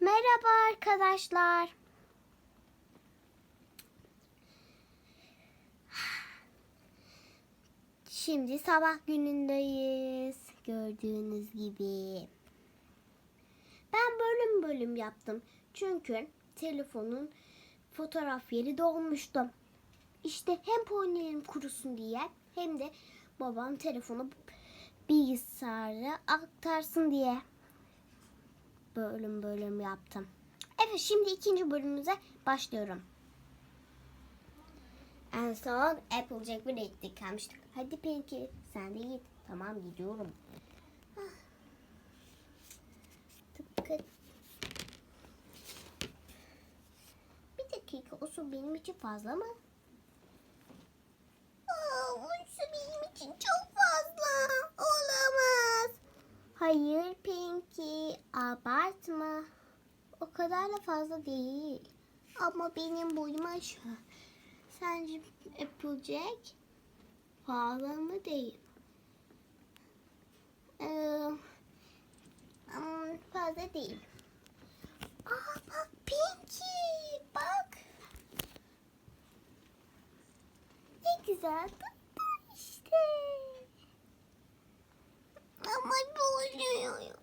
Merhaba arkadaşlar. Şimdi sabah günündeyiz. Gördüğünüz gibi. Ben bölüm bölüm yaptım. Çünkü telefonun fotoğraf yeri dolmuştu. İşte hem ponilerim kurusun diye hem de babam telefonu bilgisayara aktarsın diye bölüm bölüm yaptım. Evet şimdi ikinci bölümümüze başlıyorum. En son Applejack ve Red'de kalmıştık. Hadi Pinky sen de git. Tamam gidiyorum. Ah. Bir dakika o su benim için fazla mı? O su benim için çok fazla. Olamaz. Hayır Pinky abartma. O kadar da fazla değil. Ama benim boyum aşağı. Sence Applejack pahalı mı değil? Ee, fazla değil. Aa bak Pinky bak. Ne güzel tuttu işte. Ama boğuluyorum.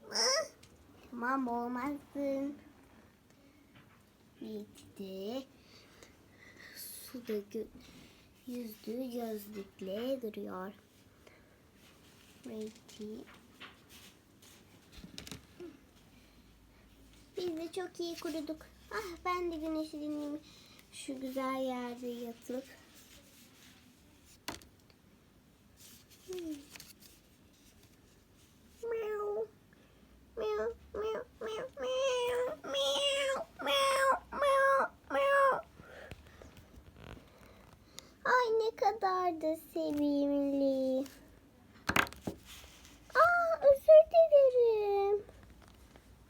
Tamam boğulmazsın. Bitti. Suda yüzdüğü gözlükle duruyor. Ready. Biz de çok iyi kuruduk. Ah ben de güneşleneyim şu güzel yerde yatıp. Hmm. Meow. Meow, meow, meow, meow, meow, meow, meow, meow. Ay ne kadar da sevimli. Aa özür dilerim.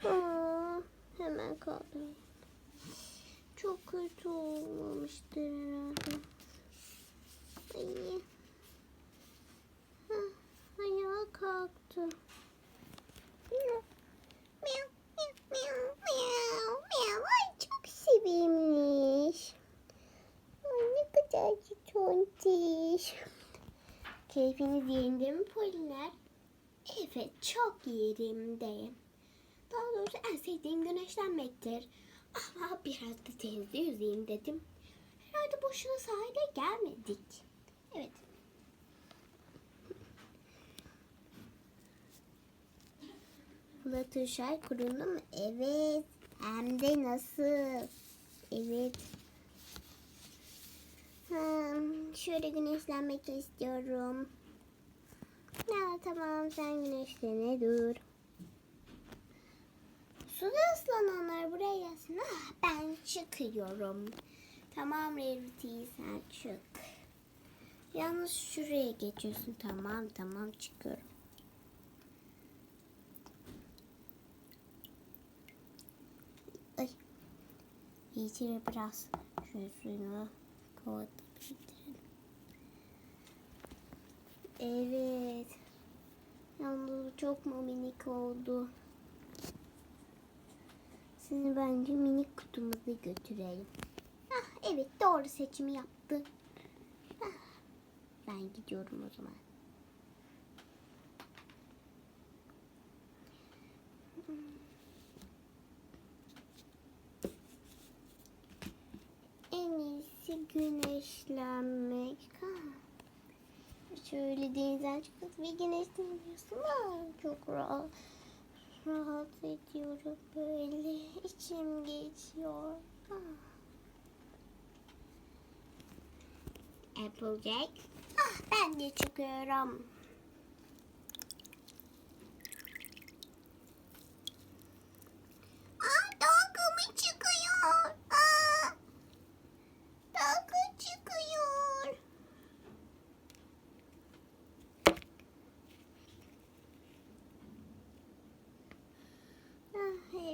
Aa, hemen kaldım. Çok kötü olmamıştır herhalde. Ay. Hah, ayağa kalktı. Miau, miau, miau, miau, miau. Ay çok sevimli. Ay ne kadar tontiş. Keyfiniz yerinde mi Poliler? Evet çok yerimde. Daha doğrusu en sevdiğim güneşlenmektir. Ama biraz da denizde yüzeyim dedim. Herhalde boşuna sahile gelmedik. Evet. Fluttershy kuruldu mu? Evet. Hem de nasıl? Evet. Hmm, şöyle güneşlenmek istiyorum. Ya tamam sen güneşlene dur. Suda ıslananlar buraya gelsin. Ah, ben çıkıyorum. Tamam Rarity sen çık. Yalnız şuraya geçiyorsun. Tamam tamam çıkıyorum. Ay. İyice biraz şöyle suyunu kapatabilirim. Evet. Yalnız çok mu minik oldu? Sizi bence minik kutumuza götürelim. Ah, evet doğru seçimi yaptı. Ah, ben gidiyorum o zaman. En güneşlenmek. Şöyle denizden çıkıp bir güneşleniyorsun. Ah, çok rahat. Rahat ediyorum böyle. İçim geçiyor. Ah. Applejack. Ah, ben de çıkıyorum.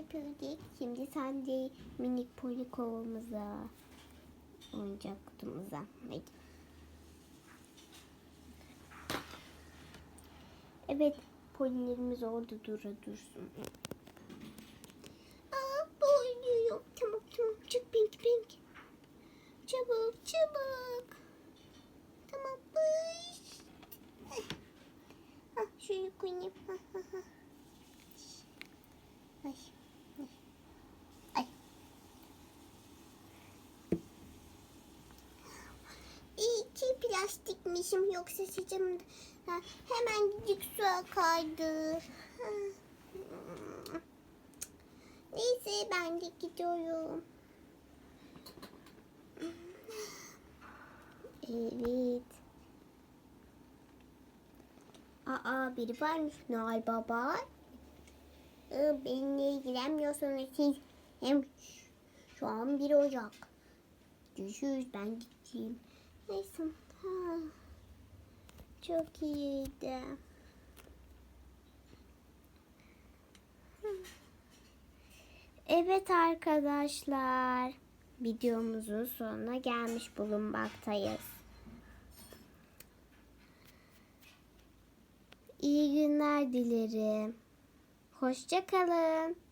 yapıyorduk. Şimdi sence minik poli kovamıza, oyuncak kutumuza. Hadi. Evet, polilerimiz orada dura dursun. Aa, bu oynuyor. Tamam tamam, çık pink pink. Çabuk çabuk. Tamam, bıy. Ah, şöyle koyayım. Lastikmişim yoksa saçım hemen su kaydı. Neyse ben de gidiyorum. Evet. Aa biri varmış Noel Baba. Ee, benimle ilgilenmiyorsanız siz hem şu an 1 Ocak. Görüşürüz ben gideyim. Neyse. Ha. Çok iyiydi. Evet arkadaşlar. Videomuzun sonuna gelmiş bulunmaktayız. İyi günler dilerim. Hoşça kalın.